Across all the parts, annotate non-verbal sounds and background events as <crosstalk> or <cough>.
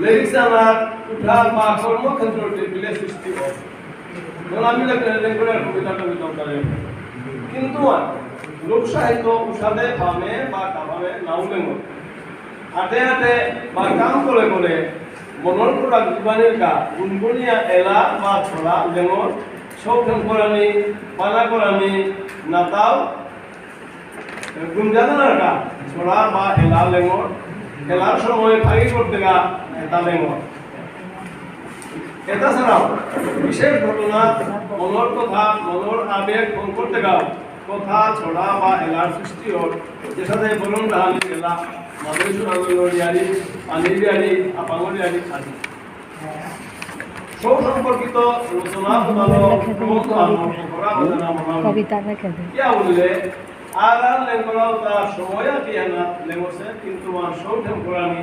Lyrics আনার উঠার বা কর্মক্ষেত্র টেবিলে সৃষ্টি হয় আমি লেখনের কবিতা করে কিন্তু লোক সাহিত্য উষাদে ফামে বা কাভামে নাও লেঙো হাতে হাতে বা কাম করে করে মনৰ পৰা জীৱানীৰ গা গুণগুণীয়া এলা বা ছলা লেঙৰ চৌ ঠেংকৰাণী পালা কৰাণী নাটাও গুঞ্জাদানার গা ছড়া বা এলা লেঙর খেলার সময় ফাঁকি করতে গা লেঙর এটা ছাড়াও বিশেষ ঘটনা মনের কথা মনের আবেগ ফোন করতে গা কথা ছড়া বা এলার সৃষ্টি হোক যে সাথে বলুন ডাহালি এলা মাদুরি সোনাগুলিয়ারি পানির বিয়ারি আপাঙ্গর বিয়ারি আদি। সব সম্পর্কিত রচনা প্রদান প্রমুখ করা অজানা কবিতা ইয়া বললে আর আর লেঙ্গরাও তার সময় আতি না লেঙ্গছে কিন্তু আর সৌ করানি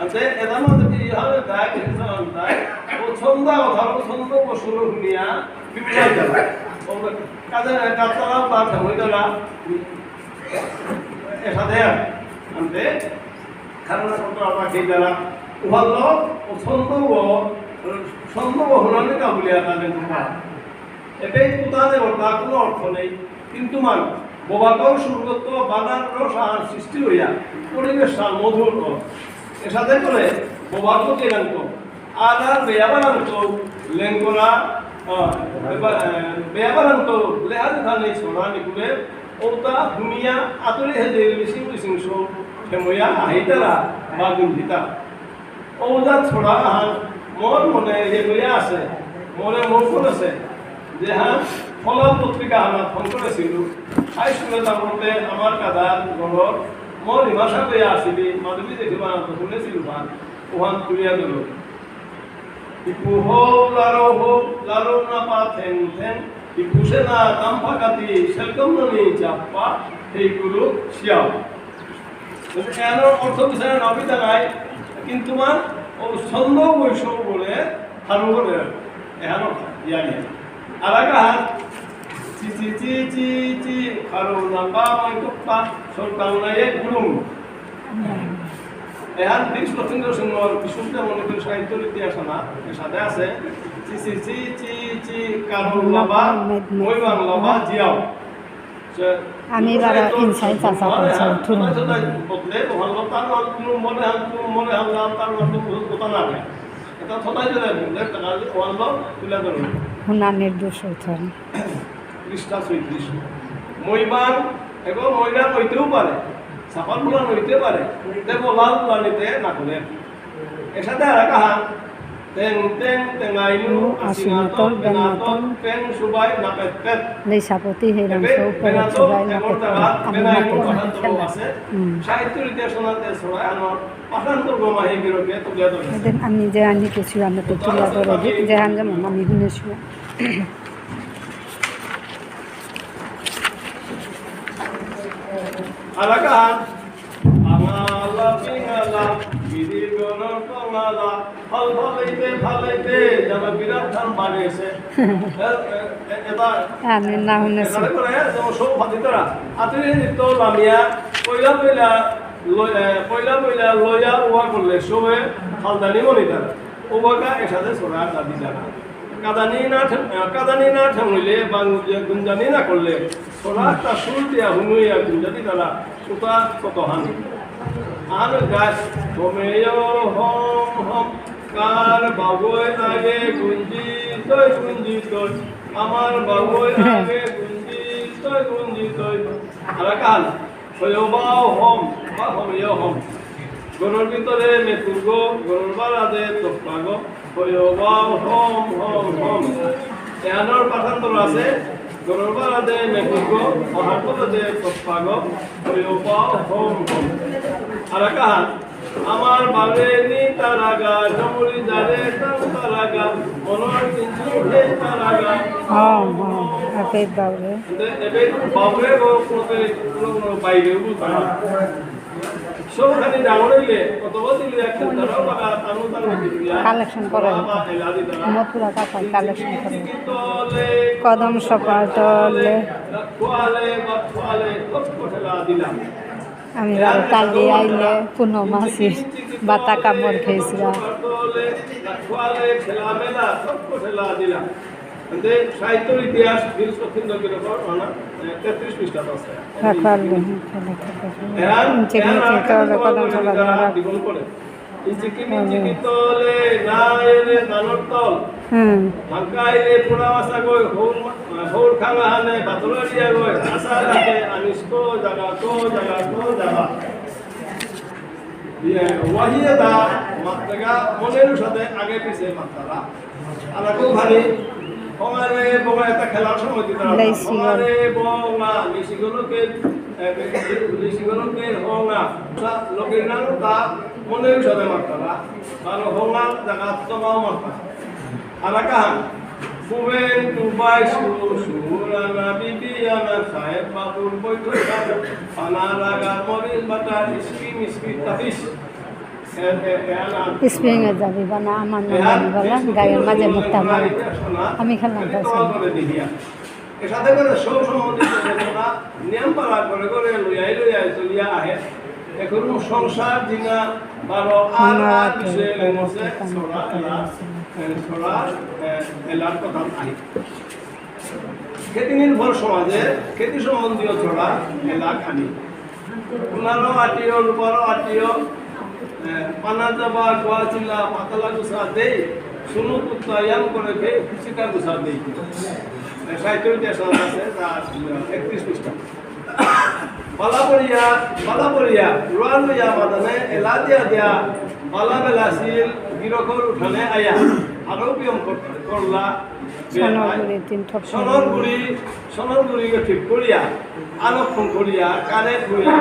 বলবে দিতা আছে এটা মধ্যে কি হবে? তাই হিসাব তাই ও ছন্দ কথা, ও ছন্দ বসুর শুনিয়া বিপদ যাবে ও কাজে কাতরা বা হই গলা আনতে। কারণ কত আপা কি দ্বারা উহাল ও ছন্দ ও, ছন্দ বহুনানি কাবুলিয়া তাদের তোমার এটাই তুতাদের অর্থ কোনো অর্থ নেই। কিন্তু মান বোবাকাও সুরগত বানার রস আর সৃষ্টি হইয়া পরিবেশ মধুর সাথে করে বোবাকো কেরাঙ্ক আর আর বেয়াবারান্ত লেঙ্গরা বেয়াবারান্ত লেহাজ খানে সোনা নিকুলে ওটা দুনিয়া আতরে হেজে মিসিং মিসিং সো হেময়া আহিতারা বা গুঞ্জিতা ওটা ছড়া আহান মন মনে ইয়ে লইয়া আছে, মনে মন করেছে যে হ্যাঁ ফলাম পত্রিকা আমার ফোন করেছিল হাই স্কুলে তার মধ্যে আমার কাদার ঘর মন হিমাশা করে আসিলি, মাধবী দেখিবা তো শুনেছিল ভান ওহান তুলিয়া দিল ইপু হো লারো হো লারো না পা থেন থেন ইপুসে না কাম্পা কাতি সেলকম ননি চাপ্পা এই গুরু শিয়াও কেন? অর্থ বিষয়ে নবিতা নাই। কিন্তু মান ও ছন্দ বৈষব বলে হারু করে। এহান ইয়ানি আলাগা নাম্বা মাই কুপ্পা সরকার নাই গুরুং এহান বিশ লক্ষেন্দ্র সিংহর বিশুদ্ধ মনে করি সাহিত্যের ইতিহাস না সাথে আছে চি চি চি চি চি কারু লাবা মই বাং লাবা জিয়াও। আমি বাবা ইনসাই চাচা করছি ঠুন বদলে তার কোনো মনে হাল কোনো মনে হাল নাম তার কথা না। এটা থতাই দিলে টাকা লোক তুলে ধরুন। হুনার নির্দোষ হইতেন <coughs> খ্রিস্টা চৈত্রিশ। মৈবান এবং ময়না হইতেও পারে সাপান ফুলান হইতে পারে দেখো লাল ফুলানিতে না করে এর সাথে আর কাহা তেং তেং তেঙাইনু আসিনাতন বেনাতন পেন সুবাই না সৌ না আমি বেনাইনু আছে। শোনাতে আমার পাঠান্তর গোমাহি ধরে আমি যে আনি কিছু আমরা তো তুলা ধরে যে যেমন আমি শুনে Alagaan. Angala pingala, gidi gono pangala, hal balaite balaite, jana birat tham এটা আমি না শুনেছি। করে যেমন সব ভাতিতরা আতুরি নিত্য লামিয়া পয়লা পয়লা পয়লা পয়লা লয়া উয়া করলে সবে হালদানি মনিতার ওবাকা একসাথে সোনা দাবি জানা। কাদানি না কাদানি না ঠামইলে বা গুঞ্জানি না করলে, সোনা তা সুর দিয়া হুনুইয়া গুঞ্জানি দ্বারা সুতা কত হানি আন গাছ হোমেয় হম হম, কার বাবুয় লাগে গুঞ্জিত গুঞ্জিত আমার বাবুই আগে গুঞ্জিত গুঞ্জিত আরাকান হয়বাও হম বা হমিয় হম। গরুর ভিতরে মেকুর গো গরুর বারাদে তোপা গো হয়বাও হম হম হম। এহানোর পাঠান্তর আছে গরুর বারাদে মেকুর গো মহার বারাদে তোপা গো হয়বাও হম। হম আরাকান আমার বাবে নি তারাগা জমুরি জারে তারাগা মনোর কিঞ্চু হে তারাগা। হম হম আপে বাবরে 근데 এবে বাবরে গো কোতে কোনো বাইরে বুঝা কালেকশন করা। মথুরা কাকা কালেকশন করে। কদম কোঠলা দিলাম। আমি বারো কালি আইলে পুনো মাসি বাতা কামড় খেয়েছিলাম সাহিত্য ইতিহাস তেত্রিশ পৃষ্ঠা আছে। তলে। তলে আসা গই হৌর খাঙা হানে বাতলা দিয়া গই। আসা রাখে আনিস কো জাগা কো জাগা কো জাগা। ইয়ে দা মাত্রাগা মনের সাথে আগে পিছে মাত্রারা। কো ভারী। মনের সাথে মাত্রারা আর হঙা জাগা তোমাও মাত্রা Alakahan. Buben tubay susurana bibiyana sahib babur boyto sahib panalaga mobil bata iski miski tafish spring এর যাবি বানা আমার নাম বলা গায়ের মাঝে মুক্তা বলা। আমি খেললাম তার। সাথে করে সব নিয়ম পালা করে করে লইয়াই লইয়াই চলিয়া আহে। এখন সংসার জিনা বারো আর আর বিষয়ে লেগছে ছড়া এলা ছড়া এলার কথা আহি। খেতি নির্ভর সমাজে খেতি সম্বন্ধীয় ছড়া এলা কানি পুনারো আটিও রূপারো আটিও পানা যাবা গোয়া চিল্লা পাতলা গুসা দেই শুনু উত্তায়ান করে খে খুশিকা গুসা দেই। সাহিত্য ইতিহাস আছে একত্রিশ পৃষ্ঠা। পড়িয়া বালা রোয়ান লইয়া মাদানে এলা দিয়া দিয়া বালা বেলা শিল গিরকর উঠানে আয়া। আরও বিয়ম করলা সনর গুড়ি সনর গুড়িকে ঠিক করিয়া আলোক্ষণ করিয়া কানে ধুইয়া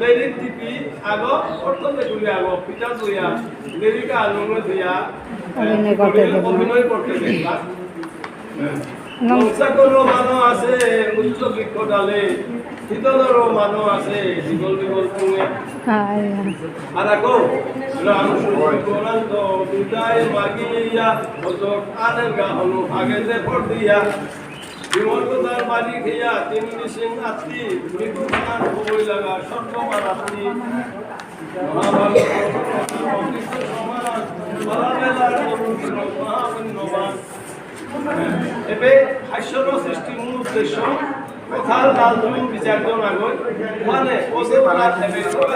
লেরিক টিপি আগ অর্থতে করিয়া আগ পিঠা ধুইয়া লেরিকা ধুইয়া অভিনয় করতে দেখলাম। আছে উচ্চ বৃক্ষ ডালে। শীতলরও মানুহ আছে আর রাম সুরান্ত মাগিয়া ভাগে যে দিয়া। বিমলতার বাড়ি খেয়া তিন সিং আত্মি মৃত্যু খানার খবর লাগা সর্ববার আত্মি। মহাভারত সমান বলাবেলার মহাপুণ্যবান এবে